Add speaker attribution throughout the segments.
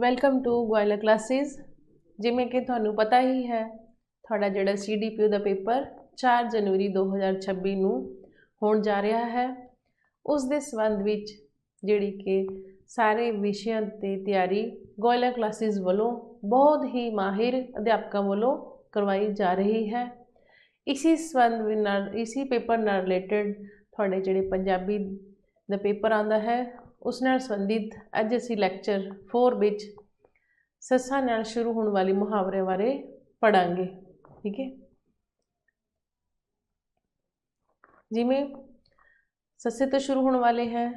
Speaker 1: Welcome to ਗੋਇਲਾ classes ਜਿਵੇਂ ਕਿ ਤੁਹਾਨੂੰ ਪਤਾ ਹੀ ਹੈ, ਤੁਹਾਡਾ ਜਿਹੜਾ ਸੀਡੀਪੀਓ ਦਾ ਪੇਪਰ 4 ਜਨਵਰੀ 2026 ਨੂੰ ਹੋਣ ਜਾ ਰਿਹਾ ਹੈ। ਉਸ ਦੇ ਸੰਬੰਧ ਵਿੱਚ ਜਿਹੜੀ ਕਿ ਸਾਰੇ ਵਿਸ਼ਿਆਂ ਤੇ ਤਿਆਰੀ ਗੋਇਲਾ ਕਲਾਸਿਸ ਵੱਲੋਂ ਬਹੁਤ ਹੀ ਮਾਹਿਰ ਅਧਿਆਪਕਾਂ ਵੱਲੋਂ ਕਰਵਾਈ ਜਾ ਰਹੀ ਹੈ। ਇਸੀ ਸੰਬੰਧ ਨਾਲ, ਇਸੀ ਪੇਪਰ ਨਾਲ ਰਿਲੇਟਡ ਤੁਹਾਡੇ ਜਿਹੜੇ ਪੰਜਾਬੀ ਦਾ ਪੇਪਰ ਆਉਂਦਾ ਹੈ ਉਸ ਨਾਲ ਸੰਬੰਧਿਤ ਅੱਜ ਅਸੀਂ ਲੈਕਚਰ 4 ਵਿੱਚ ਸੱਸਾਂ ਨਾਲ ਸ਼ੁਰੂ ਹੋਣ ਵਾਲੀ ਮੁਹਾਵਰੇ ਬਾਰੇ ਪੜਾਂਗੇ ਠੀਕ ਹੈ ਜਿਵੇਂ ਸੱਸੇ ਤੋਂ ਸ਼ੁਰੂ ਹੋਣ ਵਾਲੇ ਹੈ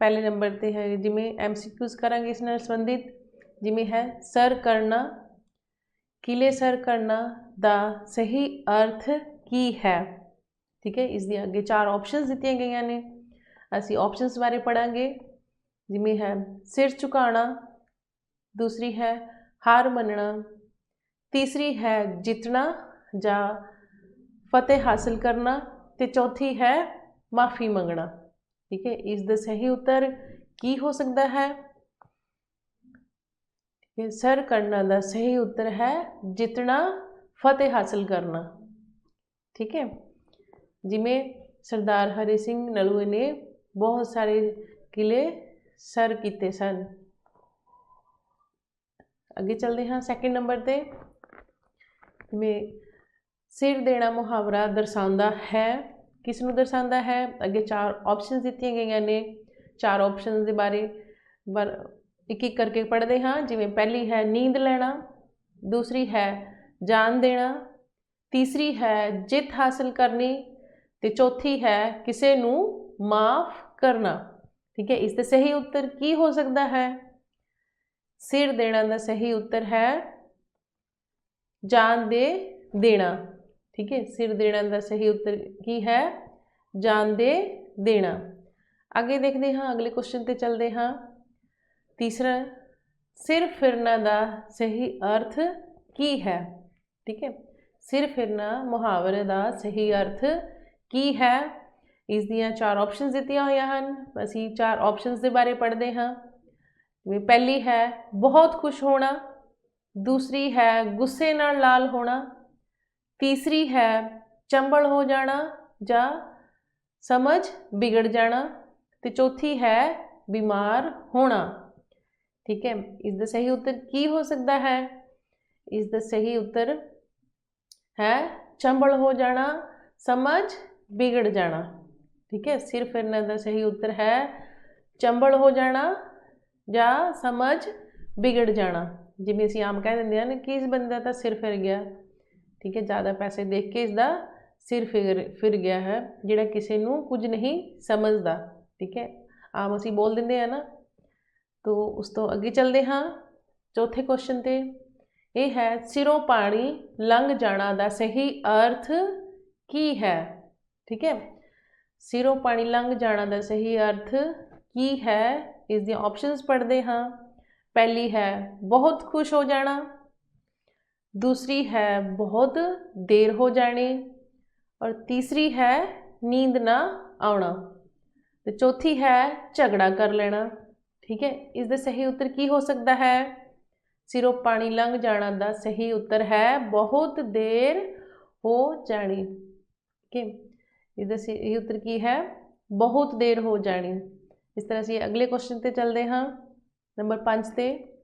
Speaker 1: ਪਹਿਲੇ ਨੰਬਰ ਤੇ ਹੈ ਜਿਵੇਂ ਐਮਸੀਕਿਊਜ਼ ਕਰਾਂਗੇ ਇਸ ਨਾਲ ਸੰਬੰਧਿਤ ਜਿਵੇਂ ਹੈ ਸਰ ਕਰਨਾ ਕਿਲੇ ਸਰ ਕਰਨਾ ਦਾ ਸਹੀ ਅਰਥ ਕੀ ਹੈ ਠੀਕ ਹੈ ਇਸ ਦੇ ਅੱਗੇ ਚਾਰ ਆਪਸ਼ਨਸ ਦਿੱਤੀਆਂ ਗਈਆਂ ਨੇ ਅਸੀਂ ਆਪਸ਼ਨਸ ਬਾਰੇ ਪੜਾਂਗੇ ਜਿਵੇਂ ਹੈ, ਸਿਰ ਝੁਕਾਉਣਾ ਦੂਸਰੀ ਹੈ, ਹਾਰ ਮੰਨਣਾ, ਤੀਸਰੀ ਹੈ ਜਿੱਤਣਾ ਜਾਂ ਫਤਿਹ ਹਾਸਲ ਕਰਨਾ ਤੇ ਚੌਥੀ ਹੈ ਮਾਫੀ ਮੰਗਣਾ। ਠੀਕ ਹੈ, ਇਸ ਦਾ ਸਹੀ ਉੱਤਰ ਕੀ ਹੋ ਸਕਦਾ ਹੈ? ਠੀਕ ਹੈ, ਸਰ ਕਰਨਾ ਦਾ ਸਹੀ ਉੱਤਰ ਹੈ ਜਿੱਤਣਾ, ਫਤਿਹ ਹਾਸਲ ਕਰਨਾ। ਠੀਕ ਹੈ, ਜਿਵੇਂ ਸਰਦਾਰ ਹਰੀ ਸਿੰਘ ਨਲੂਏ ਨੇ ਬਹੁਤ ਸਾਰੇ ਕਿਲੇ ਸਰ ਕੀਤੇ ਸਨ। ਅੱਗੇ ਚੱਲਦੇ ਹਾਂ ਸੈਕਿੰਡ ਨੰਬਰ ਤੇ। ਜਿਵੇਂ ਸਿਰ ਦੇਣਾ ਮੁਹਾਵਰਾ ਦਰਸਾਉਂਦਾ ਹੈ। ਕਿਸ ਨੂੰ ਦਰਸਾਉਂਦਾ ਹੈ? ਅੱਗੇ ਚਾਰ ਆਪਸ਼ਨਸ ਦਿੱਤੀਆਂ ਗਈਆਂ ਨੇ। ਚਾਰ ਆਪਸ਼ਨਸ ਦੇ ਬਾਰੇ ਇੱਕ ਇੱਕ ਕਰਕੇ ਪੜ੍ਹਦੇ ਹਾਂ। ਜਿਵੇਂ ਪਹਿਲੀ ਹੈ ਨੀਂਦ ਲੈਣਾ, ਦੂਸਰੀ ਹੈ ਜਾਨ ਦੇਣਾ, ਤੀਸਰੀ ਹੈ ਜਿੱਤ ਹਾਸਲ ਕਰਨੀ ਤੇ ਚੌਥੀ ਹੈ ਕਿਸੇ ਨੂੰ ਮਾਫ ਕਰਨਾ। ਠੀਕ ਹੈ, ਇਸ ਦਾ ਸਹੀ ਉੱਤਰ ਕੀ ਹੋ ਸਕਦਾ ਹੈ? ਸਿਰ ਦੇਣਾ ਦਾ ਸਹੀ ਉੱਤਰ ਹੈ ਜਾਨ ਦੇ ਦੇਣਾ। ਠੀਕ ਹੈ, ਸਿਰ ਦੇਣਾ ਦਾ ਸਹੀ ਉੱਤਰ ਕੀ ਹੈ? ਜਾਨ ਦੇ ਦੇਣਾ। ਅੱਗੇ ਦੇਖਦੇ ਹਾਂ, ਅਗਲੇ ਕੁਐਸਚਨ ਤੇ ਚੱਲਦੇ ਹਾਂ। ਤੀਸਰਾ, ਸਿਰ ਫਿਰਨਾ ਦਾ ਸਹੀ ਅਰਥ ਕੀ ਹੈ? ਠੀਕ ਹੈ, ਸਿਰ ਫਿਰਨਾ ਮੁਹਾਵਰੇ ਦਾ ਸਹੀ ਅਰਥ ਕੀ ਹੈ? ਇਸ ਦੀਆਂ ਚਾਰ ਆਪਸ਼ਨਸ ਦਿੱਤੀਆਂ ਹੋਈਆਂ ਹਨ। ਅਸੀਂ ਚਾਰ ਆਪਸ਼ਨਸ ਦੇ ਬਾਰੇ ਪੜ੍ਹਦੇ ਹਾਂ। ਜਿਵੇਂ ਪਹਿਲੀ ਹੈ, ਬਹੁਤ ਖੁਸ਼ ਹੋਣਾ। ਦੂਸਰੀ ਹੈ, ਗੁੱਸੇ ਨਾਲ ਲਾਲ ਹੋਣਾ। ਤੀਸਰੀ ਹੈ, ਚੰਬਲ ਹੋ ਜਾਣਾ ਜਾਂ ਸਮਝ ਵਿਗੜ ਜਾਣਾ। ਤੇ ਚੌਥੀ ਹੈ, ਬਿਮਾਰ ਹੋਣਾ। ਠੀਕ ਹੈ, ਇਸ ਦਾ ਸਹੀ ਉੱਤਰ ਕੀ ਹੋ ਸਕਦਾ ਹੈ? ਇਸ ਦਾ ਸਹੀ ਉੱਤਰ ਹੈ, ਚੰਬਲ ਹੋ ਜਾਣਾ, ਸਮਝ ਵਿਗੜ ਜਾਣਾ। ਠੀਕ ਹੈ, ਸਿਰ ਫਿਰਨਾ ਦਾ ਸਹੀ ਉੱਤਰ ਹੈ, ਚੰਬਲ ਹੋ ਜਾਣਾ ਜਾਂ ਸਮਝ ਵਿਗੜ ਜਾਣਾ। ਜਿਵੇਂ ਅਸੀਂ ਆਮ ਕਹਿ ਦਿੰਦੇ ਹਾਂ ਕਿ ਇਸ ਬੰਦੇ ਦਾ ਸਿਰ ਫਿਰ ਗਿਆ। ਠੀਕ ਹੈ, ਜ਼ਿਆਦਾ ਪੈਸੇ ਦੇਖ ਕੇ ਇਸ ਦਾ ਸਿਰ ਫਿਰ ਫਿਰ ਗਿਆ ਹੈ, ਜਿਹੜਾ ਕਿਸੇ ਨੂੰ ਕੁਝ ਨਹੀਂ ਸਮਝਦਾ। ਠੀਕ ਹੈ, ਆਮ ਅਸੀਂ ਬੋਲ ਦਿੰਦੇ ਆ ਨਾ। ਤੋ ਉਸ ਤੋਂ ਅੱਗੇ ਚੱਲਦੇ ਹਾਂ। ਚੌਥੇ ਕੁਐਸਚਨ ਤੇ ਇਹ ਹੈ, ਸਿਰੋਂ ਪਾਣੀ ਲੰਘ ਜਾਣਾ ਦਾ ਸਹੀ ਅਰਥ ਕੀ ਹੈ? ਠੀਕ ਹੈ ਸਿਰੋਂ ਪਾਣੀ ਲੰਘ ਜਾਣਾ ਦਾ ਸਹੀ ਅਰਥ ਕੀ ਹੈ? ਇਸ ਦੀਆਂ ਆਪਸ਼ਨਸ ਪੜ੍ਹਦੇ ਹਾਂ। ਪਹਿਲੀ ਹੈ, ਬਹੁਤ ਖੁਸ਼ ਹੋ ਜਾਣਾ। ਦੂਸਰੀ ਹੈ, ਬਹੁਤ ਦੇਰ ਹੋ ਜਾਣੀ। ਔਰ ਤੀਸਰੀ ਹੈ, ਨੀਂਦ ਨਾ ਆਉਣਾ। ਤੇ ਚੌਥੀ ਹੈ, ਝਗੜਾ ਕਰ ਲੈਣਾ। ਠੀਕ ਹੈ, ਇਸ ਦਾ ਸਹੀ ਉੱਤਰ ਕੀ ਹੋ ਸਕਦਾ ਹੈ? ਸਿਰੋਂ ਪਾਣੀ ਲੰਘ ਜਾਣਾ ਦਾ ਸਹੀ ਉੱਤਰ ਹੈ, ਬਹੁਤ ਦੇਰ ਹੋ ਜਾਣੀ। ਠੀਕ ਹੈ ਇਸ ਦਾ ਇਹ ਉੱਤਰ ਕੀ ਹੈ? ਬਹੁਤ ਦੇਰ ਹੋ ਜਾਣੀ। ਇਸ ਤਰ੍ਹਾਂ ਅਸੀਂ ਅਗਲੇ ਕੁਐਸਚਨ ਤੇ ਚੱਲਦੇ ਹਾਂ। ਨੰਬਰ 5 ਤੇ।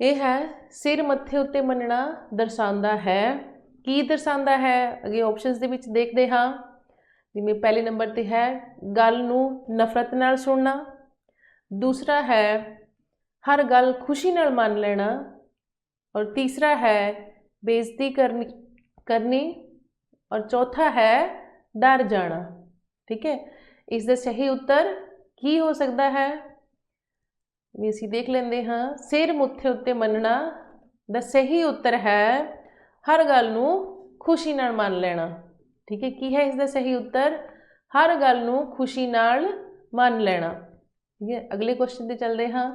Speaker 1: ਇਹ ਹੈ, ਸਿਰ ਮੱਥੇ ਉੱਤੇ ਮੰਨਣਾ ਦਰਸਾਉਂਦਾ ਹੈ। ਕੀ ਦਰਸਾਉਂਦਾ ਹੈ? ਅਗੇ ਆਪਸ਼ਨਸ ਦੇ ਵਿੱਚ ਦੇਖਦੇ ਹਾਂ। ਜਿਵੇਂ ਪਹਿਲੇ ਨੰਬਰ ਤੇ ਹੈ, ਗੱਲ ਨੂੰ ਨਫ਼ਰਤ ਨਾਲ ਸੁਣਨਾ। ਦੂਸਰਾ ਹੈ, ਹਰ ਗੱਲ ਖੁਸ਼ੀ ਨਾਲ ਮੰਨ ਲੈਣਾ। ਔਰ ਤੀਸਰਾ ਹੈ, ਬੇਇੱਜ਼ਤੀ ਕਰਨੀ ਕਰਨੀ ਔਰ ਚੌਥਾ ਹੈ ਡਰ ਜਾਣਾ, ਠੀਕ ਹੈ? ਇਸ ਦਾ ਸਹੀ ਉੱਤਰ ਕੀ ਹੋ ਸਕਦਾ ਹੈ? ਵੀ ਅਸੀਂ ਦੇਖ ਲੈਂਦੇ ਹਾਂ, ਸਿਰ ਮੁੱਥੇ ਉੱਤੇ ਮੰਨਣਾ ਦਾ ਸਹੀ ਉੱਤਰ ਹੈ, ਹਰ ਗੱਲ ਨੂੰ ਖੁਸ਼ੀ ਨਾਲ ਮੰਨ ਲੈਣਾ, ਠੀਕ ਹੈ? ਕੀ ਹੈ ਇਸ ਦਾ ਸਹੀ ਉੱਤਰ? ਹਰ ਗੱਲ ਨੂੰ ਖੁਸ਼ੀ ਨਾਲ ਮੰਨ ਲੈਣਾ, ਠੀਕ ਹੈ? ਅਗਲੇ ਕੁਐਸਚਨ ਤੇ ਚੱਲਦੇ ਹਾਂ।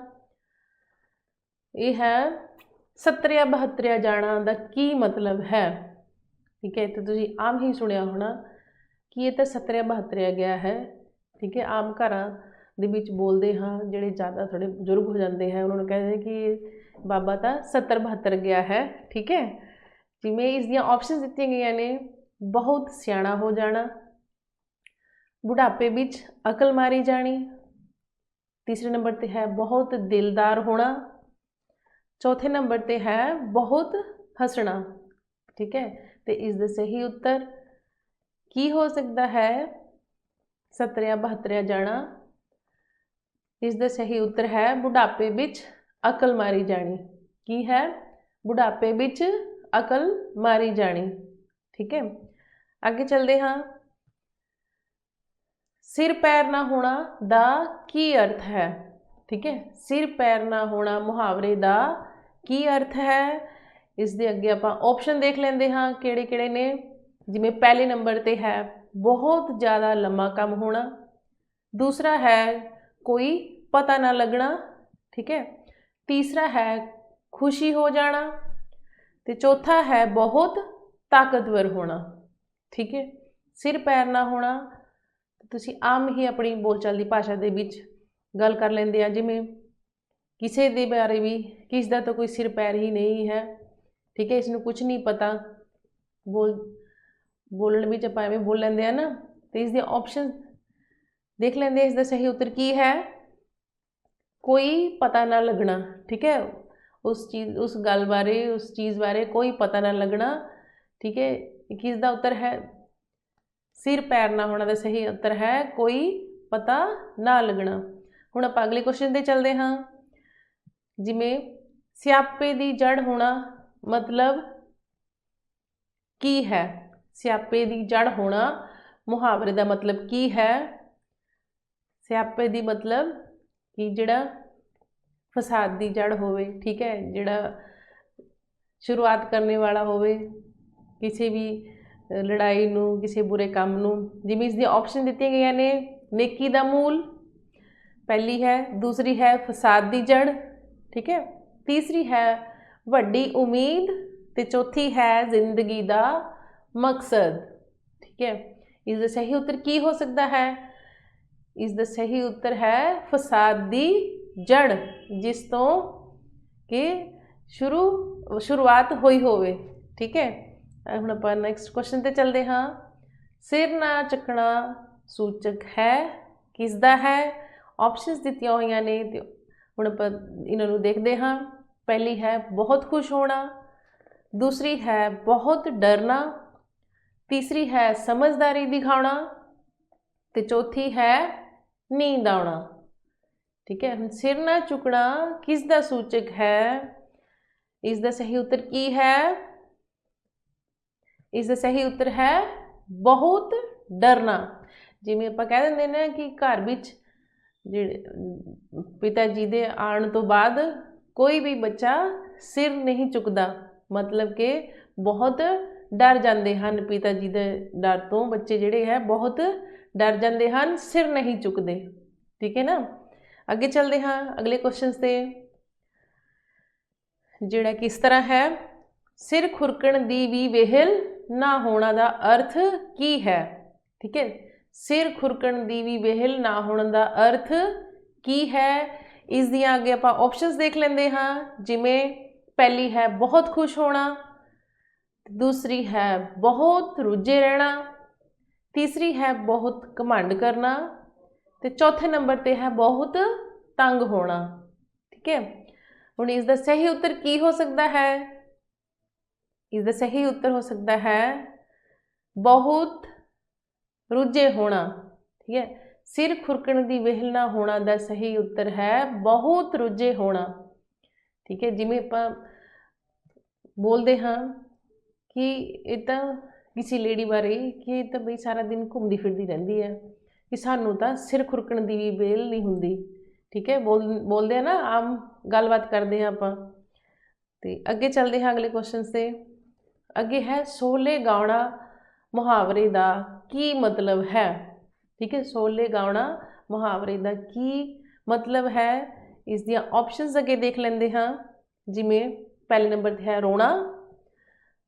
Speaker 1: ਇਹ ਹੈ ਸੱਤਰਿਆ ਬਹੱਤਰਿਆ ਜਾਣਾ ਦਾ ਕੀ ਮਤਲਬ ਹੈ? ਠੀਕ ਹੈ, ਤੇ ਤੁਸੀਂ ਆਮ ਹੀ ਸੁਣਿਆ ਹੋਣਾ ਕਿ ਇਹ ਤਾਂ ਸੱਤਰਿਆ ਬਹੱਤਰਿਆ ਗਿਆ ਹੈ, ਠੀਕ ਹੈ, ਆਮ ਘਰਾਂ ਦੇ ਵਿੱਚ ਬੋਲਦੇ ਹਾਂ, ਜਿਹੜੇ ਜ਼ਿਆਦਾ ਥੋੜੇ ਬਜ਼ੁਰਗ ਹੋ ਜਾਂਦੇ ਹੈ, ਉਹਨਾਂ ਨੂੰ ਕਹਿੰਦੇ ਕਿ ਬਾਬਾ ਤਾਂ 70 72 ਗਿਆ ਹੈ, ਠੀਕ ਹੈ। ਜਿਵੇਂ ਇਸ ਦੀਆਂ ਆਪਸ਼ਨਸ ਦਿੱਤੀਆਂ ਗਈਆਂ ਨੇ, ਬਹੁਤ ਸਿਆਣਾ ਹੋ ਜਾਣਾ, ਬੁਢਾਪੇ ਵਿੱਚ ਅਕਲ ਮਾਰੀ ਜਾਣੀ, ਤੀਸਰੇ ਨੰਬਰ ਤੇ ਹੈ ਬਹੁਤ ਦਿਲਦਾਰ ਹੋਣਾ, ਚੌਥੇ ਨੰਬਰ ਤੇ ਹੈ ਬਹੁਤ ਹੱਸਣਾ, ਠੀਕ ਹੈ। ਤੇ ਇਸ ਦਾ ਸਹੀ ਉੱਤਰ ਕੀ ਹੋ ਸਕਦਾ ਹੈ? 70 72 ਜਾਣਾ। ਇਸ ਦਾ ਸਹੀ ਉੱਤਰ ਹੈ ਬੁਢਾਪੇ ਵਿੱਚ ਅਕਲ ਮਾਰੀ ਜਾਣੀ। ਕੀ ਹੈ? ਬੁਢਾਪੇ ਵਿੱਚ ਅਕਲ ਮਾਰੀ ਜਾਣੀ। ਠੀਕ ਹੈ? ਅੱਗੇ ਚੱਲਦੇ ਹਾਂ। ਸਿਰ ਪੈਰ ਨਾ ਹੋਣਾ ਦਾ ਕੀ ਅਰਥ ਹੈ? ਠੀਕ ਹੈ? ਸਿਰ ਪੈਰ ਨਾ ਹੋਣਾ ਮੁਹਾਵਰੇ ਦਾ ਕੀ ਅਰਥ ਹੈ? ਇਸ ਦੇ ਅੱਗੇ ਆਪਾਂ ਆਪਸ਼ਨ ਦੇਖ ਲੈਂਦੇ ਹਾਂ ਕਿਹੜੇ ਕਿਹੜੇ ਨੇ। ਜਿਵੇਂ ਪਹਿਲੇ ਨੰਬਰ ਤੇ ਹੈ, ਬਹੁਤ ਜ਼ਿਆਦਾ ਲੰਮਾ ਕੰਮ ਹੋਣਾ। ਦੂਸਰਾ ਹੈ, ਕੋਈ ਪਤਾ ਨਾ ਲੱਗਣਾ, ਠੀਕ ਹੈ। ਤੀਸਰਾ ਹੈ, ਖੁਸ਼ੀ ਹੋ ਜਾਣਾ। ਤੇ ਚੌਥਾ ਹੈ, ਬਹੁਤ ਤਾਕਤਵਰ ਹੋਣਾ, ਠੀਕ ਹੈ। ਸਿਰ ਪੈਰ ਨਾ ਹੋਣਾ। ਤੁਸੀਂ ਆਮ ਹੀ ਆਪਣੀ ਬੋਲਚਾਲ ਦੀ ਭਾਸ਼ਾ ਦੇ ਵਿੱਚ ਗੱਲ ਕਰ ਲੈਂਦੇ ਆ, ਜਿਵੇਂ ਕਿਸੇ ਦੇ ਬਾਰੇ ਵੀ, ਕਿਸ ਦਾ ਤਾਂ ਕੋਈ ਸਿਰ ਪੈਰ ਹੀ ਨਹੀਂ ਹੈ। ਠੀਕ ਹੈ ਇਸ ਨੂੰ ਕੁਝ ਨਹੀਂ ਪਤਾ। ਬੋਲ, ਬੋਲਣ ਵਿੱਚ ਆਪਾਂ ਐਵੇਂ ਬੋਲ ਲੈਂਦੇ ਆ ਨਾ, ਤੇ ਇਸ ਦੇ ਆਪਸ਼ਨ ਦੇਖ ਲੈਂਦੇ ਇਸ ਦਾ ਸਹੀ ਉੱਤਰ ਕੀ ਹੈ। ਕੋਈ ਪਤਾ ਨਾ ਲੱਗਣਾ, ਠੀਕ ਹੈ, ਉਸ ਚੀਜ਼, ਉਸ ਗੱਲ ਬਾਰੇ, ਉਸ ਚੀਜ਼ ਬਾਰੇ ਕੋਈ ਪਤਾ ਨਾ ਲੱਗਣਾ, ਠੀਕ ਹੈ ਕਿਸ ਦਾ ਉੱਤਰ ਹੈ। ਸਿਰ ਪੈਰ ਨਾ ਹੋਣਾ ਦਾ ਸਹੀ ਉੱਤਰ ਹੈ, ਕੋਈ ਪਤਾ ਨਾ ਲੱਗਣਾ। ਹੁਣ ਆਪਾਂ ਅਗਲੇ ਕੁਐਸਚਨ ਤੇ ਚੱਲਦੇ ਹਾਂ। ਜਿਵੇਂ ਸਿਆਪੇ ਦੀ ਜੜ ਹੋਣਾ ਮਤਲਬ ਕੀ ਹੈ? ਸਿਆਪੇ ਦੀ ਜੜ ਹੋਣਾ, ਮੁਹਾਵਰੇ ਦਾ ਮਤਲਬ ਕੀ ਹੈ? ਸਿਆਪੇ ਦੀ ਮਤਲਬ ਕਿ ਜਿਹੜਾ ਫਸਾਦ ਦੀ ਜੜ ਹੋਵੇ, ਠੀਕ ਹੈ, ਜਿਹੜਾ ਸ਼ੁਰੂਆਤ ਕਰਨੇ ਵਾਲਾ ਹੋਵੇ, ਕਿਸੇ ਵੀ ਲੜਾਈ ਨੂੰ, ਕਿਸੇ ਬੁਰੇ ਕੰਮ ਨੂੰ, ਜਿਵੇਂ ਇਸ ਦੀ ਆਪਸ਼ਨ ਦਿੱਤੀਆਂ ਗਈਆਂ ਨੇ, ਨੇਕੀ ਦਾ ਮੂਲ, ਪਹਿਲੀ ਹੈ, ਦੂਸਰੀ ਹੈ ਫਸਾਦ ਦੀ ਜੜ ਠੀਕ ਹੈ, ਤੀਸਰੀ ਹੈ ਵੱਡੀ ਉਮੀਦ ਤੇ ਚੌਥੀ ਹੈ ਜ਼ਿੰਦਗੀ ਦਾ ਮਕਸਦ। ਠੀਕ ਹੈ? ਇਸ ਦਾ ਸਹੀ ਉੱਤਰ ਕੀ ਹੋ ਸਕਦਾ ਹੈ? ਇਸ ਦਾ ਸਹੀ ਉੱਤਰ ਹੈ ਫਸਾਦ ਦੀ ਜੜ ਜਿਸ ਤੋਂ ਕਿ ਸ਼ੁਰੂ, ਸ਼ੁਰੂਆਤ ਹੋਈ ਹੋਵੇ। ਠੀਕ ਹੈ? ਹੁਣ ਆਪਾਂ ਨੈਕਸਟ ਕੁਐਸਚਨ ਤੇ ਚੱਲਦੇ ਹਾਂ। ਸਿਰ ਨਾ ਚੱਕਣਾ ਸੂਚਕ ਹੈ ਕਿਸ ਦਾ ਹੈ? ਆਪਸ਼ਨਸ ਦਿੱਤੀਆਂ ਹੋਈਆਂ ਨੇ ਤੇ ਹੁਣ ਆਪਾਂ ਇਹਨਾਂ ਨੂੰ ਦੇਖਦੇ ਹਾਂ। ਪਹਿਲੀ ਹੈ ਬਹੁਤ ਖੁਸ਼ ਹੋਣਾ, ਦੂਸਰੀ ਹੈ ਬਹੁਤ ਡਰਨਾ, ਤੀਸਰੀ ਹੈ ਸਮਝਦਾਰੀ ਦਿਖਾਉਣਾ ਤੇ ਚੌਥੀ ਹੈ ਨੀਂਦ ਆਉਣਾ। ਠੀਕ ਹੈ, ਹੁਣ ਸਿਰ ਨਾ ਝੁਕਣਾ ਕਿਸ ਦਾ ਸੂਚਕ ਹੈ? ਇਸ ਦਾ ਸਹੀ ਉੱਤਰ ਕੀ ਹੈ? ਇਸ ਦਾ ਸਹੀ ਉੱਤਰ ਹੈ ਬਹੁਤ ਡਰਨਾ। ਜਿਵੇਂ ਆਪਾਂ ਕਹਿ ਦਿੰਦੇ ਨੇ ਕਿ ਘਰ ਵਿੱਚ ਜਿਹੜੇ ਪਿਤਾ ਜੀ ਦੇ ਆਉਣ ਤੋਂ ਬਾਅਦ ਕੋਈ ਵੀ ਬੱਚਾ ਸਿਰ ਨਹੀਂ ਚੁੱਕਦਾ, ਮਤਲਬ ਕਿ ਬਹੁਤ ਡਰ ਜਾਂਦੇ ਹਨ ਪਿਤਾ ਜੀ ਦੇ ਡਰ ਤੋਂ, ਬੱਚੇ ਜਿਹੜੇ ਹੈ ਬਹੁਤ ਡਰ ਜਾਂਦੇ ਹਨ, ਸਿਰ ਨਹੀਂ ਚੁੱਕਦੇ। ਠੀਕ ਹੈ ਨਾ? ਅੱਗੇ ਚੱਲਦੇ ਹਾਂ, ਅਗਲੇ ਕੁਐਸਚਨਸ ਤੇ। ਜਿਹੜਾ ਕਿਸ ਤਰ੍ਹਾਂ ਹੈ, ਸਿਰ ਖੁਰਕਣ ਦੀ ਵੀ ਵੇਹਲ ਨਾ ਹੋਣਾ ਦਾ ਅਰਥ ਕੀ ਹੈ? ਠੀਕ ਹੈ? ਸਿਰ ਖੁਰਕਣ ਦੀ ਵੀ ਵੇਹਲ ਨਾ ਹੋਣ ਦਾ ਅਰਥ ਕੀ ਹੈ? ਇਸ ਦੀਆਂ ਅੱਗੇ ਆਪਾਂ ਆਪਸ਼ਨਸ ਦੇਖ ਲੈਂਦੇ ਹਾਂ। ਜਿਵੇਂ ਪਹਿਲੀ ਹੈ ਬਹੁਤ ਖੁਸ਼ ਹੋਣਾ, ਦੂਸਰੀ ਹੈ ਬਹੁਤ ਰੁੱਝੇ ਰਹਿਣਾ, ਤੀਸਰੀ ਹੈ ਬਹੁਤ ਘਮੰਡ ਕਰਨਾ ਤੇ ਚੌਥੇ ਨੰਬਰ ਤੇ ਹੈ ਬਹੁਤ ਤੰਗ ਹੋਣਾ। ਠੀਕ ਹੈ? ਹੁਣ ਇਸ ਦਾ ਸਹੀ ਉੱਤਰ ਕੀ ਹੋ ਸਕਦਾ ਹੈ? ਇਸ ਦਾ ਸਹੀ ਉੱਤਰ ਹੋ ਸਕਦਾ ਹੈ ਬਹੁਤ ਰੁੱਝੇ ਹੋਣਾ। ਠੀਕ ਹੈ? ਸਿਰ ਖੁਰਕਣ ਦੀ ਵਿਹਲ ਹੋਣਾ ਦਾ ਸਹੀ ਉੱਤਰ ਹੈ, ਬਹੁਤ ਰੁੱਝੇ ਹੋਣਾ। ਠੀਕ ਹੈ, ਜਿਵੇਂ ਆਪਾਂ ਬੋਲਦੇ ਹਾਂ ਕਿ ਇਹ ਤਾਂ ਕਿਸੇ ਲੇਡੀ ਬਾਰੇ ਕਿ ਇਹ ਤਾਂ ਬਈ ਸਾਰਾ ਦਿਨ ਘੁੰਮਦੀ ਫਿਰਦੀ ਰਹਿੰਦੀ ਹੈ, ਕਿ ਸਾਨੂੰ ਤਾਂ ਸਿਰ ਖੁਰਕਣ ਦੀ ਵੀ ਵੇਲ ਨਹੀਂ ਹੁੰਦੀ। ਠੀਕ ਹੈ, ਬੋਲ, ਬੋਲਦੇ ਆ ਨਾ, ਆਮ ਗੱਲਬਾਤ ਕਰਦੇ ਆ ਆਪਾਂ। ਤੇ ਅੱਗੇ ਚੱਲਦੇ ਹਾਂ ਅਗਲੇ ਕੁਐਸਚਨਸ ਤੇ। ਅੱਗੇ ਹੈ ਸੋਲੇ ਗਾਉਣਾ ਮੁਹਾਵਰੇ ਦਾ ਕੀ ਮਤਲਬ ਹੈ? ਠੀਕ ਹੈ, ਸੋਲੇ ਗਾਉਣਾ ਮੁਹਾਵਰੇ ਦਾ ਕੀ ਮਤਲਬ ਹੈ, ਇਸ ਦੀਆਂ ਆਪਸ਼ਨਸ ਅੱਗੇ ਦੇਖ ਲੈਂਦੇ ਹਾਂ। ਜਿਵੇਂ ਪਹਿਲੇ ਨੰਬਰ ਤੇ ਹੈ ਰੋਣਾ,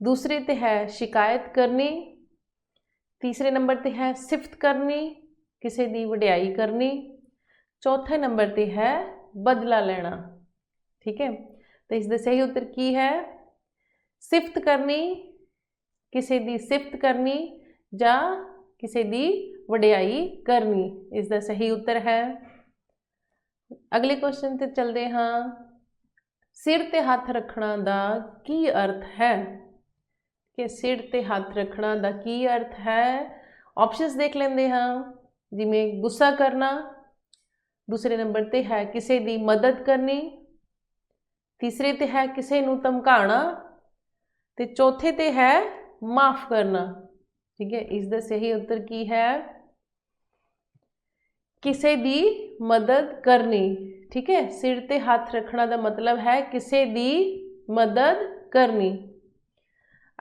Speaker 1: ਦੂਸਰੇ ਤੇ ਹੈ ਸ਼ਿਕਾਇਤ ਕਰਨੀ, ਤੀਸਰੇ ਨੰਬਰ ਤੇ ਹੈ ਸਿਫਤ ਕਰਨੀ, ਕਿਸੇ ਦੀ ਵਡਿਆਈ ਕਰਨੀ, ਚੌਥੇ ਨੰਬਰ ਤੇ ਹੈ ਬਦਲਾ ਲੈਣਾ। ਠੀਕ ਹੈ, ਤੇ ਇਸ ਦਾ ਸਹੀ ਉੱਤਰ ਕੀ ਹੈ? ਸਿਫਤ ਕਰਨੀ, ਕਿਸੇ ਦੀ ਸਿਫਤ ਕਰਨੀ ਜਾਂ ਕਿਸੇ ਦੀ ਵਡਿਆਈ ਕਰਨੀ, ਇਸ ਦਾ ਸਹੀ ਉੱਤਰ ਹੈ। ਅਗਲੇ ਕੁਐਸਚਨ ਤੇ ਚੱਲਦੇ ਹਾਂ। ਸਿਰ ਤੇ ਹੱਥ ਰੱਖਣਾ ਦਾ ਕੀ ਅਰਥ ਹੈ? ਕਿ ਸਿਰ ਤੇ ਹੱਥ ਰੱਖਣਾ ਦਾ ਕੀ ਅਰਥ ਹੈ? ਆਪਸ਼ਨਸ ਦੇਖ ਲੈਂਦੇ ਹਾਂ। ਜਿਵੇਂ ਗੁੱਸਾ ਕਰਨਾ, ਦੂਸਰੇ ਨੰਬਰ ਤੇ ਹੈ ਕਿਸੇ ਦੀ ਮਦਦ ਕਰਨੀ, ਤੀਸਰੇ ਤੇ ਹੈ ਕਿਸੇ ਨੂੰ ਧਮਕਾਉਣਾ, ਤੇ ਚੌਥੇ ਤੇ ਹੈ ਮਾਫ ਕਰਨਾ। ਠੀਕ ਹੈ, ਇਸ ਦਾ ਸਹੀ ਉੱਤਰ ਕੀ ਹੈ? ਕਿਸੇ ਦੀ ਮਦਦ ਕਰਨੀ, ਠੀਕ ਹੈ? ਸਿਰ ਤੇ ਹੱਥ ਰੱਖਣਾ ਦਾ ਮਤਲਬ ਹੈ ਕਿਸੇ ਦੀ ਮਦਦ ਕਰਨੀ।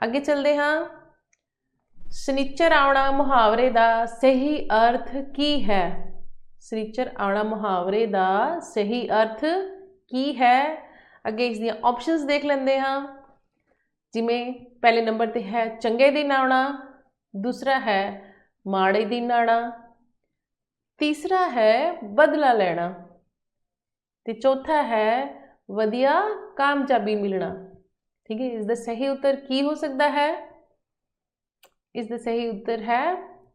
Speaker 1: ਅੱਗੇ ਚੱਲਦੇ ਹਾਂ। ਸਨੀਚਰ ਆਉਣਾ ਮੁਹਾਵਰੇ ਦਾ ਸਹੀ ਅਰਥ ਕੀ ਹੈ? ਸਨੀਚਰ ਆਉਣਾ ਮੁਹਾਵਰੇ ਦਾ ਸਹੀ ਅਰਥ ਕੀ ਹੈ? ਅੱਗੇ ਇਸ ਦੀਆਂ ਆਪਸ਼ਨਸ ਦੇਖ ਲੈਂਦੇ ਹਾਂ। ਜਿਵੇਂ ਪਹਿਲੇ ਨੰਬਰ ਤੇ ਹੈ ਚੰਗੇ ਦਿਨ ਆਉਣਾ, ਦੂਸਰਾ ਹੈ ਮਾੜੇ ਦਿਨ ਆਉਣਾ ਤੀਸਰਾ ਹੈ ਬਦਲਾ ਲੈਣਾ ਤੇ ਚੌਥਾ ਹੈ ਵਧੀਆ ਕਾਮਯਾਬੀ ਮਿਲਣਾ। ਠੀਕ ਹੈ ਇਸ ਦਾ ਸਹੀ ਉੱਤਰ ਕੀ ਹੋ ਸਕਦਾ ਹੈ? ਇਸ ਦਾ ਸਹੀ ਉੱਤਰ ਹੈ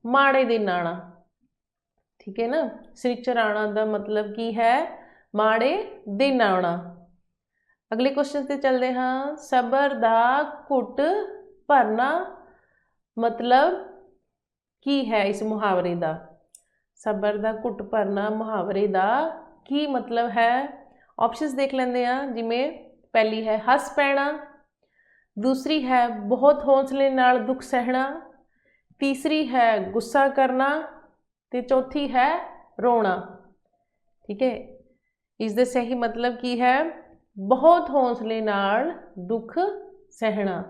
Speaker 1: ਮਾੜੇ ਦੇ ਆਣਾ ਠੀਕ ਹੈ ਨਾ ਸ੍ਰੀਚਰ ਆਣਾ ਦਾ ਮਤਲਬ ਕੀ ਹੈ? ਮਾੜੇ ਦੇ ਆਉਣਾ ਅਗਲੇ ਕੁਐਸਚਨ ਤੇ ਚੱਲਦੇ ਹਾਂ। ਸਬਰ ਦਾ ਘੁੱਟ ਭਰਨਾ ਮਤਲਬ ਕੀ ਹੈ ਇਸ ਮੁਹਾਵਰੇ ਦਾ? ਸਬਰ ਦਾ ਘੁੱਟ ਭਰਨਾ ਮੁਹਾਵਰੇ ਦਾ ਕੀ ਮਤਲਬ ਹੈ? ਆਪਸ਼ਨਸ ਦੇਖ ਲੈਂਦੇ ਆ ਜਿਵੇਂ ਪਹਿਲੀ ਹੈ ਹੱਸ ਪੈਣਾ, ਦੂਸਰੀ ਹੈ ਬਹੁਤ ਹੌਸਲੇ ਨਾਲ ਦੁੱਖ ਸਹਿਣਾ, ਤੀਸਰੀ ਹੈ ਗੁੱਸਾ ਕਰਨਾ ਤੇ ਚੌਥੀ ਹੈ ਰੋਣਾ। ਠੀਕ ਹੈ? ਇਸ ਦੇ ਸਹੀ ਮਤਲਬ ਕੀ ਹੈ? ਬਹੁਤ ਹੌਸਲੇ ਨਾਲ ਦੁੱਖ ਸਹਿਣਾ।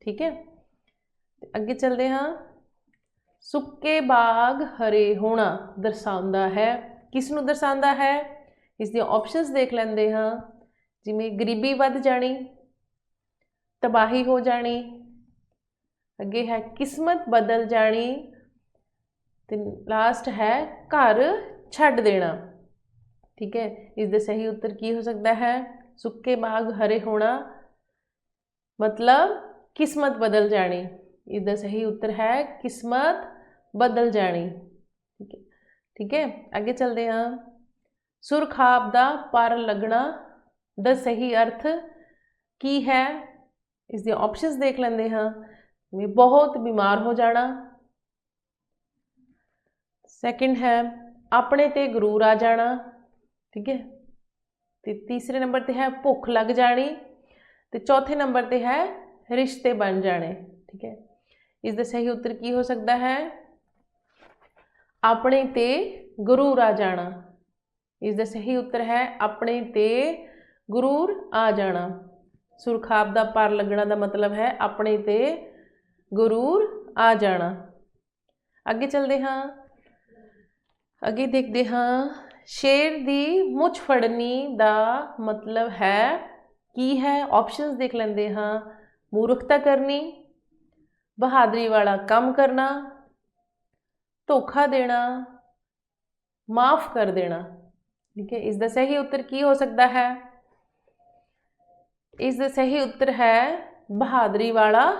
Speaker 1: ਠੀਕ ਹੈ? ਅੱਗੇ ਚੱਲਦੇ ਹਾਂ। ਸੁੱਕੇ ਬਾਗ ਹਰੇ ਹੋਣਾ ਦਰਸਾਉਂਦਾ ਹੈ। ਕਿਸ ਨੂੰ ਦਰਸਾਉਂਦਾ ਹੈ? ਇਸ ਦੀਆਂ ਆਪਸ਼ਨਸ ਦੇਖ ਲੈਂਦੇ ਹਾਂ। ਜਿਵੇਂ ਗਰੀਬੀ ਵੱਧ ਜਾਣੀ, ਤਬਾਹੀ ਹੋ ਜਾਣੀ, ਅੱਗੇ ਹੈ ਕਿਸਮਤ ਬਦਲ ਜਾਣੀ, ਤੇ ਲਾਸਟ ਹੈ ਘਰ ਛੱਡ ਦੇਣਾ। ਠੀਕ ਹੈ, ਇਸ ਦੇ ਸਹੀ ਉੱਤਰ ਕੀ ਹੋ ਸਕਦਾ ਹੈ? ਸੁੱਕੇ ਬਾਗ ਹਰੇ ਹੋਣਾ ਮਤਲਬ ਕਿਸਮਤ ਬਦਲ ਜਾਣੀ। ਇਸ ਦਾ ਸਹੀ ਉੱਤਰ ਹੈ ਕਿਸਮਤ ਬਦਲ ਜਾਣੀ। ਠੀਕ ਹੈ। ਠੀਕ ਹੈ। ਅੱਗੇ ਚੱਲਦੇ ਹਾਂ। ਸੁਰਖਾਬ ਦਾ ਪਰ ਲੱਗਣਾ ਦਾ ਸਹੀ ਅਰਥ ਕੀ ਹੈ? ਇਸ ਦੇ ਆਪਸ਼ਨਸ ਦੇਖ ਲੈਂਦੇ ਹਾਂ। ਵੀ ਬਹੁਤ ਬਿਮਾਰ ਹੋ ਜਾਣਾ। ਸੈਕਿੰਡ ਹੈ, ਆਪਣੇ ਤੇ ਗਰੂਰ ਆ ਜਾਣਾ। ਠੀਕ ਹੈ। ਤੇ ਤੀਸਰੇ ਨੰਬਰ ਤੇ ਹੈ, ਭੁੱਖ ਲੱਗ ਜਾਣੀ। ਤੇ ਚੌਥੇ ਨੰਬਰ ਤੇ ਹੈ, ਰਿਸ਼ਤੇ ਬਣ ਜਾਣੇ। ਠੀਕ ਹੈ। ਇਸ ਦਾ ਸਹੀ ਉੱਤਰ ਕੀ ਹੋ ਸਕਦਾ ਹੈ? ਆਪਣੇ ਤੇ ਗਰੂਰ ਆ ਜਾਣਾ। ਇਸ ਦਾ ਸਹੀ ਉੱਤਰ ਹੈ, ਆਪਣੇ ਤੇ ਗਰੂਰ ਆ ਜਾਣਾ। ਸੁਰਖਾਬ ਦਾ ਪਰ ਲੱਗਣਾ ਦਾ ਮਤਲਬ ਹੈ, ਆਪਣੇ ਤੇ ਗਰੂਰ ਆ ਜਾਣਾ। ਅੱਗੇ ਚੱਲਦੇ ਹਾਂ। ਅੱਗੇ ਦੇਖਦੇ ਹਾਂ। ਸ਼ੇਰ ਦੀ ਮੁੱਛ ਫੜਨੀ ਦਾ ਮਤਲਬ ਹੈ, ਕੀ ਹੈ? ਆਪਸ਼ਨਸ ਦੇਖ ਲੈਂਦੇ ਹਾਂ। ਮੂਰਖਤਾ ਕਰਨੀ ਬਹਾਦਰੀ ਵਾਲਾ ਕੰਮ ਕਰਨਾ, ਧੋਖਾ ਦੇਣਾ, ਮਾਫ ਕਰ ਦੇਣਾ। ਠੀਕ ਹੈ, ਇਸ ਦਾ ਸਹੀ ਉੱਤਰ ਕੀ ਹੋ ਸਕਦਾ ਹੈ? ਇਸ ਦਾ ਸਹੀ ਉੱਤਰ ਹੈ ਬਹਾਦਰੀ ਵਾਲਾ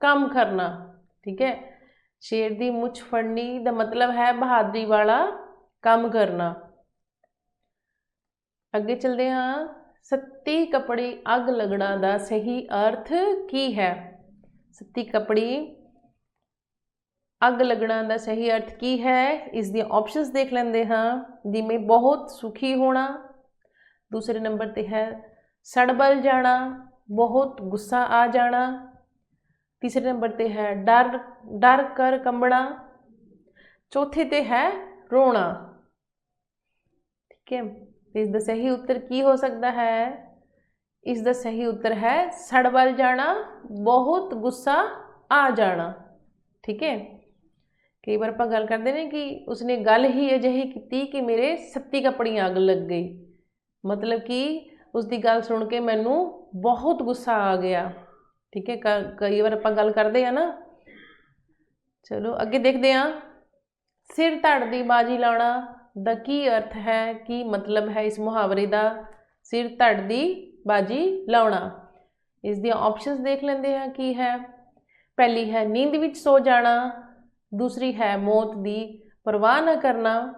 Speaker 1: ਕੰਮ ਕਰਨਾ। ਠੀਕ ਹੈ, ਸ਼ੇਰ ਦੀ ਮੁੱਛ ਫੜਨੀ ਦਾ ਮਤਲਬ ਹੈ ਬਹਾਦਰੀ ਵਾਲਾ ਕੰਮ ਕਰਨਾ। ਅੱਗੇ ਚਲਦੇ ਹਾਂ, ਸੱਤੀ ਕਪੜੀ ਅੱਗ ਲੱਗਣਾ ਦਾ ਸਹੀ ਅਰਥ ਕੀ ਹੈ? ਸੱਤੀ ਕਪੜੀ। ਅੱਗ ਲੱਗਣਾ ਦਾ ਸਹੀ ਅਰਥ ਕੀ ਹੈ? ਇਸ ਦੀਆਂ ਆਪਸ਼ਨਸ ਦੇਖ ਲੈਂਦੇ ਹਾਂ। ਜਿਵੇਂ ਬਹੁਤ ਸੁਖੀ ਹੋਣਾ, ਦੂਸਰੇ ਨੰਬਰ ਤੇ ਹੈ ਸੜਬਲ ਜਾਣਾ, ਬਹੁਤ ਗੁੱਸਾ ਆ ਜਾਣਾ। ਤੀਸਰੇ ਨੰਬਰ ਤੇ ਹੈ ਡਰ ਡਰ ਕਰ ਕੰਬਣਾ। ਚੌਥੇ ਤੇ ਹੈ ਰੋਣਾ। ਠੀਕ ਹੈ? ਤੇ ਇਸ ਦਾ ਸਹੀ ਉੱਤਰ ਕੀ ਹੋ ਸਕਦਾ ਹੈ? ਇਸ ਦਾ ਸਹੀ ਉੱਤਰ ਹੈ ਸੜਬਲ ਜਾਣਾ, ਬਹੁਤ ਗੁੱਸਾ ਆ ਜਾਣਾ। ਠੀਕ ਹੈ? ਕਈ ਵਾਰ ਆਪਾਂ ਗੱਲ ਕਰਦੇ ਨੇ ਕਿ ਉਸਨੇ ਗੱਲ ਹੀ ਅਜਿਹੀ ਕੀਤੀ ਕਿ ਮੇਰੇ ਸੱਤੀ ਕੱਪੜੀਆਂ ਅੱਗ ਲੱਗ ਗਈ। ਮਤਲਬ ਕਿ ਉਸ ਦੀ ਗੱਲ ਸੁਣ ਕੇ ਮੈਨੂੰ ਬਹੁਤ ਗੁੱਸਾ ਆ ਗਿਆ। ਠੀਕ ਹੈ? ਕਈ ਵਾਰ ਆਪਾਂ ਗੱਲ ਕਰਦੇ ਆ ਨਾ। ਚਲੋ, ਅੱਗੇ ਦੇਖਦੇ ਆ ਸਿਰ ਧੜ ਦੀ ਬਾਜੀ ਲਾਉਣਾ ਦਾ ਕੀ ਅਰਥ ਹੈ, ਕੀ ਮਤਲਬ ਹੈ ਇਸ ਮੁਹਾਵਰੇ ਦਾ? ਸਿਰ ਧੜ ਦੀ ਬਾਜੀ, ਲਾਉਣਾ। ਇਸ ਦੀਆਂ ਆਪਸ਼ਨਸ ਦੇਖ ਲੈਂਦੇ ਹਾਂ ਕੀ ਹੈ। ਪਹਿਲੀ ਹੈ ਨੀਂਦ ਵਿੱਚ ਸੋ ਜਾਣਾ, ਦੂਸਰੀ ਹੈ ਮੌਤ ਦੀ ਪਰਵਾਹ ਨਾ ਕਰਨਾ,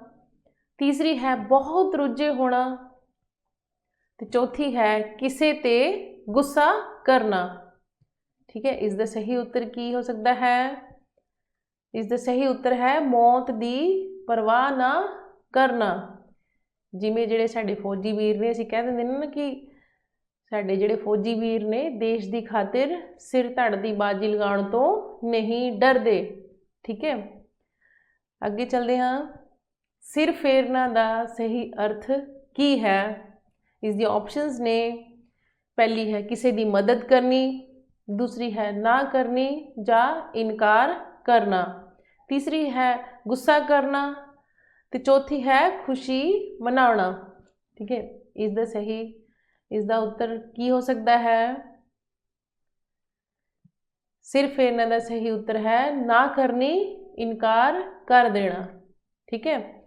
Speaker 1: ਤੀਸਰੀ ਹੈ ਬਹੁਤ ਰੁੱਝੇ ਹੋਣਾ ਤੇ ਚੌਥੀ ਹੈ ਕਿਸੇ ਤੇ ਗੁੱਸਾ ਕਰਨਾ। ਠੀਕ ਹੈ, ਇਸ ਦਾ ਸਹੀ ਉੱਤਰ ਕੀ ਹੋ ਸਕਦਾ ਹੈ? ਇਸ ਦਾ ਸਹੀ ਉੱਤਰ ਹੈ ਮੌਤ ਦੀ ਪਰਵਾਹ ਨਾ ਕਰਨਾ। ਜਿਵੇਂ ਜਿਹੜੇ ਸਾਡੇ ਫੌਜੀ ਵੀਰ ਨੇ ਅਸੀਂ ਕਹਿ ਦਿੰਦੇ ਨੇ ਨਾ ਕਿ ਸਾਡੇ ਜਿਹੜੇ ਫੌਜੀ ਵੀਰ ਨੇ, ਦੇਸ਼ ਦੀ ਖਾਤਰ ਸਿਰ ਧੜ ਦੀ ਬਾਜੀ ਲਗਾਉਣ ਤੋਂ ਨਹੀਂ ਡਰਦੇ। ਠੀਕ ਹੈ? ਅੱਗੇ ਚੱਲਦੇ ਹਾਂ। ਸਿਰ ਫੇਰਨਾ ਦਾ ਸਹੀ ਅਰਥ ਕੀ ਹੈ? ਇਸ ਦੀ ਆਪਸ਼ਨਸ ਨੇ, ਪਹਿਲੀ ਹੈ ਕਿਸੇ ਦੀ ਮਦਦ ਕਰਨੀ, ਦੂਸਰੀ ਹੈ ਨਾ ਕਰਨੀ ਜਾਂ ਇਨਕਾਰ ਕਰਨਾ, ਤੀਸਰੀ ਹੈ ਗੁੱਸਾ ਕਰਨਾ ਤੇ ਚੌਥੀ ਹੈ ਖੁਸ਼ੀ ਮਨਾਉਣਾ। ਠੀਕ ਹੈ? ਇਸ ਦਾ ਸਹੀ ਇਸ ਦਾ ਉੱਤਰ ਕੀ ਹੋ ਸਕਦਾ ਹੈ? ਸਿਰਫ ਇਹਨਾਂ ਦਾ ਸਹੀ ਉੱਤਰ ਹੈ, ਨਾ ਕਰਨੀ, ਇਨਕਾਰ ਕਰ ਦੇਣਾ। ਠੀਕ ਹੈ?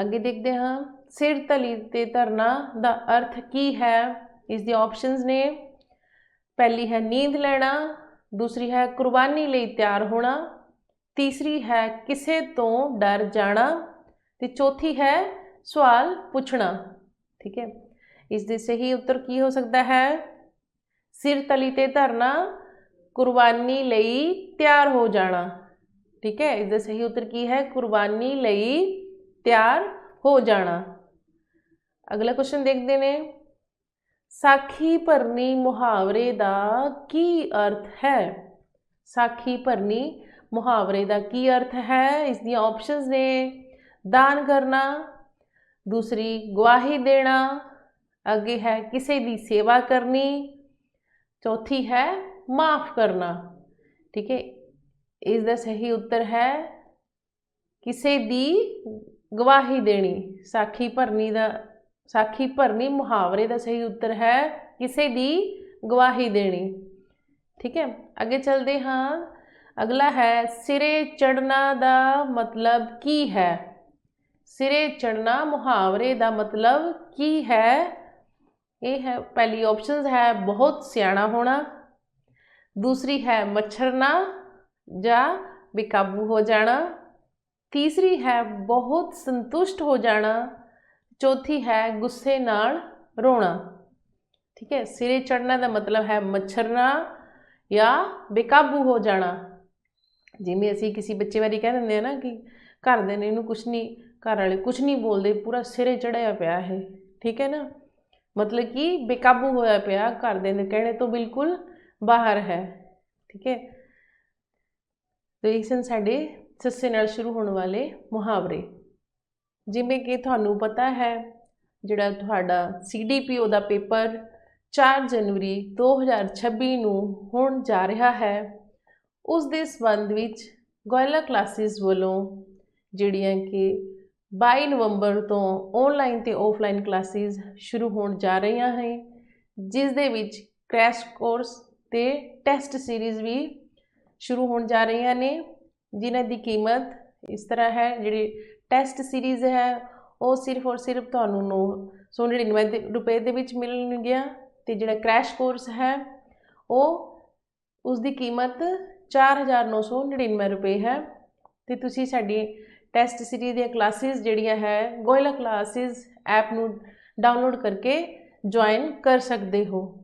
Speaker 1: ਅੱਗੇ ਦੇਖਦੇ ਹਾਂ। ਸਿਰ ਤਲੀ ਤੇ ਧਰਨਾ ਦਾ ਅਰਥ ਕੀ ਹੈ? ਇਸ ਦੀ ਆਪਸ਼ਨਸ ਨੇ ਪਹਿਲੀ ਹੈ ਨੀਂਦ ਲੈਣਾ, ਦੂਸਰੀ ਹੈ ਕੁਰਬਾਨੀ ਲਈ ਤਿਆਰ ਹੋਣਾ, ਤੀਸਰੀ ਹੈ ਕਿਸੇ ਤੋਂ ਡਰ ਜਾਣਾ ਤੇ ਚੌਥੀ ਹੈ ਸਵਾਲ ਪੁੱਛਣਾ। ਠੀਕ ਹੈ? ਇਸ ਦੇ ਸਹੀ ਉੱਤਰ ਕੀ ਹੋ ਸਕਦਾ ਹੈ? ਸਿਰ ਤਲੀ ਤੇ ਧਰਨਾ, ਕੁਰਬਾਨੀ ਲਈ ਤਿਆਰ ਹੋ ਜਾਣਾ। ਠੀਕ ਹੈ, ਇਸ ਦਾ ਸਹੀ ਉੱਤਰ ਕੀ ਹੈ? ਕੁਰਬਾਨੀ ਲਈ ਤਿਆਰ ਹੋ ਜਾਣਾ। ਅਗਲਾ ਕੁਐਸਚਨ ਦੇਖਦੇ ਨੇ। ਸਾਖੀ ਭਰਨੀ ਮੁਹਾਵਰੇ ਦਾ ਕੀ ਅਰਥ ਹੈ? ਸਾਖੀ ਭਰਨੀ ਮੁਹਾਵਰੇ ਦਾ ਕੀ ਅਰਥ ਹੈ? ਇਸ ਦੀਆਂ ਆਪਸ਼ਨਸ ਨੇ। ਦਾਨ ਕਰਨਾ, ਦੂਸਰੀ ਗਵਾਹੀ ਦੇਣਾ ਅੱਗੇ ਹੈ ਕਿਸੇ ਦੀ ਸੇਵਾ ਕਰਨੀ, ਚੌਥੀ ਹੈ ਮਾਫ ਕਰਨਾ। ਠੀਕ ਹੈ? ਇਸ ਦਾ ਸਹੀ ਉੱਤਰ ਹੈ ਕਿਸੇ ਦੀ ਗਵਾਹੀ ਦੇਣੀ। ਸਾਖੀ ਭਰਨੀ ਦਾ, ਸਾਖੀ ਭਰਨੀ ਮੁਹਾਵਰੇ ਦਾ ਸਹੀ ਉੱਤਰ ਹੈ ਕਿਸੇ ਦੀ ਗਵਾਹੀ ਦੇਣੀ। ਠੀਕ ਹੈ? ਅੱਗੇ ਚੱਲਦੇ ਹਾਂ। ਅਗਲਾ ਹੈ ਸਿਰੇ ਚੜਨਾ ਦਾ ਮਤਲਬ ਕੀ ਹੈ? ਸਿਰੇ ਚੜਨਾ ਮੁਹਾਵਰੇ ਦਾ ਮਤਲਬ ਕੀ ਹੈ? ਇਹ ਹੈ, ਪਹਿਲੀ ਆਪਸ਼ਨਸ ਹੈ ਬਹੁਤ ਸਿਆਣਾ ਹੋਣਾ, ਦੂਸਰੀ ਹੈ ਮੱਛਰਨਾ ਜਾਂ ਬੇਕਾਬੂ ਹੋ ਜਾਣਾ, ਤੀਸਰੀ ਹੈ ਬਹੁਤ ਸੰਤੁਸ਼ਟ ਹੋ ਜਾਣਾ, ਚੌਥੀ ਹੈ ਗੁੱਸੇ ਨਾਲ ਰੋਣਾ। ਠੀਕ ਹੈ, ਸਿਰੇ ਚੜਨਾ ਦਾ ਮਤਲਬ ਹੈ ਮੱਛਰਨਾ ਜਾਂ ਬੇਕਾਬੂ ਹੋ ਜਾਣਾ। ਜਿਵੇਂ ਅਸੀਂ ਕਿਸੇ ਬੱਚੇ ਬਾਰੇ ਕਹਿ ਦਿੰਦੇ ਆ ਨਾ ਕਿ ਘਰ ਦੇ ਨੇ ਇਹਨੂੰ ਕੁਛ ਨਹੀਂ, ਘਰ ਵਾਲੇ ਕੁਛ ਨਹੀਂ ਬੋਲਦੇ, ਪੂਰਾ ਸਿਰੇ ਚੜਿਆ ਪਿਆ ਹੈ ਠੀਕ ਹੈ ਨਾ? ਮਤਲਬ ਕਿ ਬੇਕਾਬੂ ਹੋਇਆ ਪਿਆ ਘਰ ਦੇ ਨੇ ਕਹਿਣੇ ਤੋਂ ਬਿਲਕੁਲ ਬਾਹਰ ਹੈ, ਠੀਕ ਹੈ? ਤੇ ਇਹ ਸਨ ਸਾਡੇ ਸੱਸੇ ਨਾਲ ਸ਼ੁਰੂ ਹੋਣ ਵਾਲੇ ਮੁਹਾਵਰੇ। ਜਿਵੇਂ ਕਿ ਤੁਹਾਨੂੰ ਪਤਾ ਹੈ, ਜਿਹੜਾ ਤੁਹਾਡਾ ਸੀਡੀਪੀਓ ਦਾ ਪੇਪਰ 4 ਜਨਵਰੀ 2026 ਨੂੰ ਹੋਣ ਜਾ ਰਿਹਾ ਹੈ, ਉਸ ਦੇ ਸੰਬੰਧ ਵਿੱਚ ਗੋਇਲਾ ਕਲਾਸਿਸ ਵੱਲੋਂ ਜਿਹੜੀਆਂ ਕਿ 22 ਨਵੰਬਰ ਤੋਂ ਆਨਲਾਈਨ ਤੇ ਆਫਲਾਈਨ ਕਲਾਸਿਸ ਸ਼ੁਰੂ ਹੋਣ ਜਾ ਰਹੀਆਂ ਹਨ, ਜਿਸ ਦੇ ਵਿੱਚ ਕ੍ਰੈਸ਼ ਕੋਰਸ ਤੇ ਟੈਸਟ ਸੀਰੀਜ਼ ਵੀ ਸ਼ੁਰੂ ਹੋਣ ਜਾ ਰਹੀਆਂ ਨੇ, ਜਿਨ੍ਹਾਂ ਦੀ ਕੀਮਤ ਇਸ ਤਰ੍ਹਾਂ ਹੈ, ਜਿਹੜੀ ਟੈਸਟ ਸੀਰੀਜ਼ ਹੈ, ਉਹ ਸਿਰਫ ਔਰ ਸਿਰਫ ਤੁਹਾਨੂੰ ਨੌ ਸੌ ਨੜਿਨਵੇਂ ਦੇ ਰੁਪਏ ਦੇ ਵਿੱਚ ਮਿਲਣਗੀਆਂ ਤੇ ਜਿਹੜਾ ਕ੍ਰੈਸ਼ ਕੋਰਸ ਹੈ, ਉਹ ਉਸ ਦੀ ਕੀਮਤ 4999 ਰੁਪਏ ਹੈ ਤੇ ਤੁਸੀਂ ਸਾਡੀ ਟੈਸਟ ਸੀਰੀਜ਼ ਦੀਆਂ ਕਲਾਸਿਸ ਜਿਹੜੀਆਂ ਹੈ ਗੋਇਲਾ ਕਲਾਸਿਸ ਐਪ ਨੂੰ ਡਾਊਨਲੋਡ ਕਰਕੇ ਜੁਆਇਨ ਕਰ ਸਕਦੇ ਹੋ।